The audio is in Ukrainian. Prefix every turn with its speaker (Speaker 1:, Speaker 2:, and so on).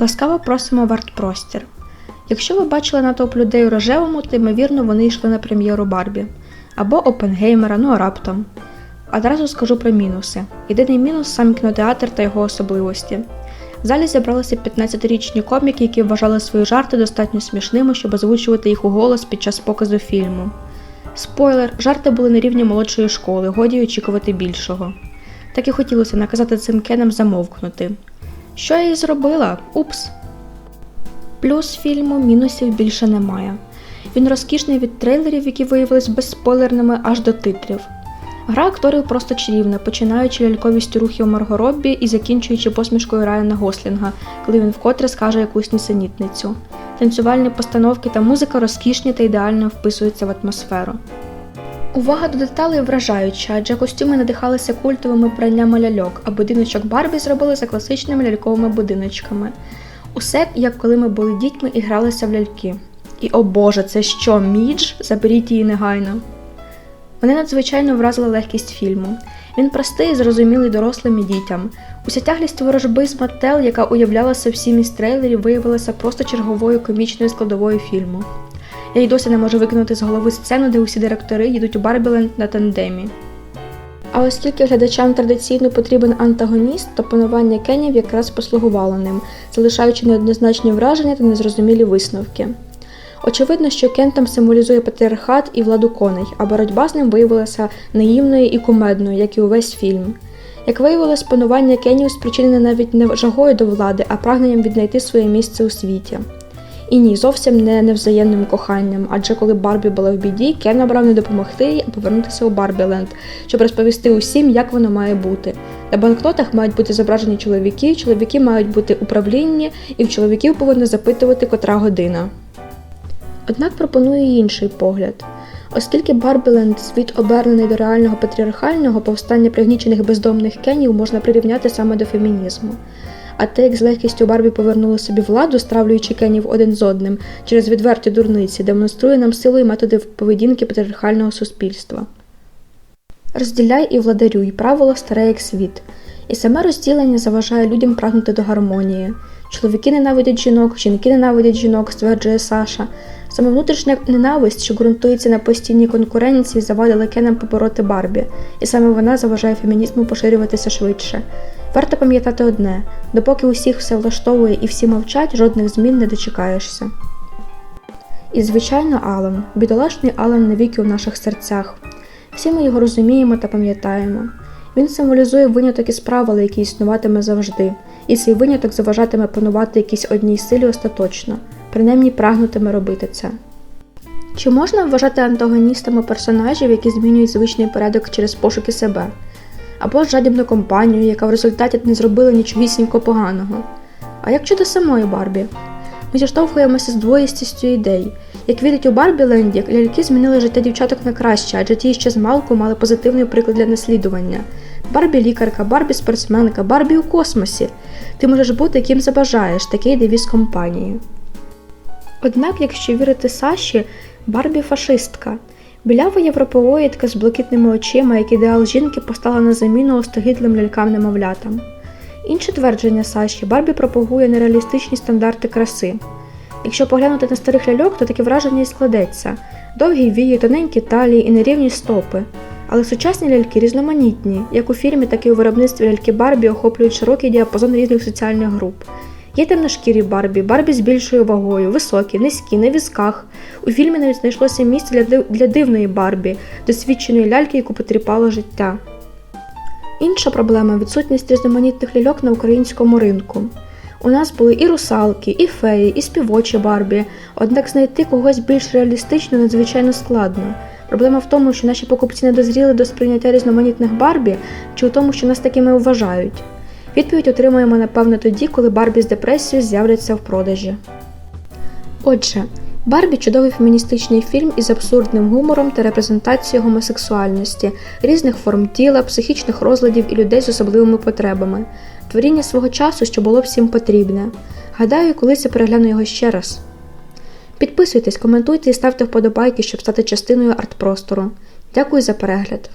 Speaker 1: Ласкаво просимо в артпростір. Якщо ви бачили натовп людей у рожевому, то ймовірно вони йшли на прем'єру Барбі або Опенгеймера, ну а раптом. Одразу скажу про мінуси. Єдиний мінус сам кінотеатр та його особливості. В залі зібралися 15-річні коміки, які вважали свої жарти достатньо смішними, щоб озвучувати їх у голос під час показу фільму. Спойлер, жарти були на рівні молодшої школи, годі очікувати більшого. Так і хотілося наказати цим кенам замовкнути. Що я і зробила? Упс. Плюс фільму мінусів більше немає. Він розкішний від трейлерів, які виявились безспойлерними аж до титрів. Гра акторів просто чарівна, починаючи ляльковістю рухів Марго Роббі і закінчуючи посмішкою Райана Гослінга, коли він вкотре скаже якусь нісенітницю. Танцювальні постановки та музика розкішні та ідеально вписуються в атмосферу. Увага до деталей вражаюча, адже костюми надихалися культовими праннями ляльок, а будиночок Барбі зробили за класичними ляльковими будиночками. Усе як коли ми були дітьми і гралися в ляльки. І о Боже, це що, мідж? Заберіть її негайно. Мене надзвичайно вразила легкість фільму. Він простий і зрозумілий дорослим і дітям. Уся тяглість ворожби з Маттел, яка уявлялася всім із трейлерів, виявилася просто черговою комічною складовою фільму. Я й досі не можу викинути з голови сцену, де усі директори їдуть у Барбіленд на тандемі. А оскільки глядачам традиційно потрібен антагоніст, то панування Кенів якраз послугувало ним, залишаючи неоднозначні враження та незрозумілі висновки. Очевидно, що Кен там символізує патріархат і владу коней, а боротьба з ним виявилася наївною і кумедною, як і увесь фільм. Як виявилось, панування Кенів спричинене навіть не жагою до влади, а прагненням віднайти своє місце у світі. І ні, зовсім не невзаємним коханням, адже коли Барбі була в біді, Кен обрав не допомогти їй, а повернутися у Барбіленд, щоб розповісти усім, як воно має бути. На банкнотах мають бути зображені чоловіки, чоловіки мають бути управлінні, і в чоловіків повинно запитувати котра година. Однак пропоную інший погляд. Оскільки Барбіленд світ обернений до реального патріархального повстання пригнічених бездомних кенів можна прирівняти саме до фемінізму. А те, як з легкістю Барбі повернули собі владу, стравлюючи кенів один з одним через відверті дурниці, демонструє нам силу і методи поведінки патріархального суспільства. Розділяй і владарюй правило старе як світ, і саме розділення заважає людям прагнути до гармонії. Чоловіки ненавидять жінок, жінки ненавидять жінок, стверджує Саша. Саме внутрішня ненависть, що ґрунтується на постійній конкуренції, завадила Кенам побороти Барбі, і саме вона заважає фемінізму поширюватися швидше. Варто пам'ятати одне: допоки усіх все влаштовує і всі мовчать, жодних змін не дочекаєшся. І, звичайно, Алан, бідолашний Алан навіки у наших серцях. Всі ми його розуміємо та пам'ятаємо. Він символізує виняток із правил, який існуватиме завжди, і цей виняток заважатиме панувати якійсь одній силі остаточно, принаймні прагнутиме робити це. Чи можна вважати антагоністами персонажів, які змінюють звичний порядок через пошуки себе, або жадібну компанію, яка в результаті не зробила нічогісінько поганого? А як щодо самої Барбі? Ми зіштовхуємося з двоїстістю ідей. Як вірять у Барбіленді, ляльки змінили життя дівчаток на краще, адже ті ще з малку мали позитивний приклад для наслідування. Барбі лікарка, Барбі спортсменка, Барбі у космосі. Ти можеш бути ким забажаєш, такий девіз компанії. Однак, якщо вірити Саші, Барбі фашистка. Білява європеоїдка з блакитними очима, як ідеал жінки постала на заміну остогидлим лялькам-немовлятам. Інше твердження Саші Барбі пропагує нереалістичні стандарти краси. Якщо поглянути на старих ляльок, то таке враження і складеться довгі вії, тоненькі талії і нерівні стопи. Але сучасні ляльки різноманітні, як у фільмі, так і у виробництві ляльки Барбі охоплюють широкий діапазон різних соціальних груп. Є темношкірі Барбі, Барбі з більшою вагою, високі, низькі, на візках. У фільмі навіть знайшлося місце для, для дивної Барбі, досвідченої ляльки, яку потріпало життя. Інша проблема відсутність різноманітних ляльок на українському ринку. У нас були і русалки, і феї, і співочі Барбі, однак знайти когось більш реалістично надзвичайно складно. Проблема в тому, що наші покупці не дозріли до сприйняття різноманітних Барбі, чи у тому, що нас такими вважають. Відповідь отримаємо, напевно, тоді, коли Барбі з депресією з'являться в продажі. Отже, Барбі чудовий феміністичний фільм із абсурдним гумором та репрезентацією гомосексуальності, різних форм тіла, психічних розладів і людей з особливими потребами, творіння свого часу, що було всім потрібне. Гадаю, колись я перегляну його ще раз. Підписуйтесь, коментуйте і ставте вподобайки, щоб стати частиною артпростору. Дякую за перегляд!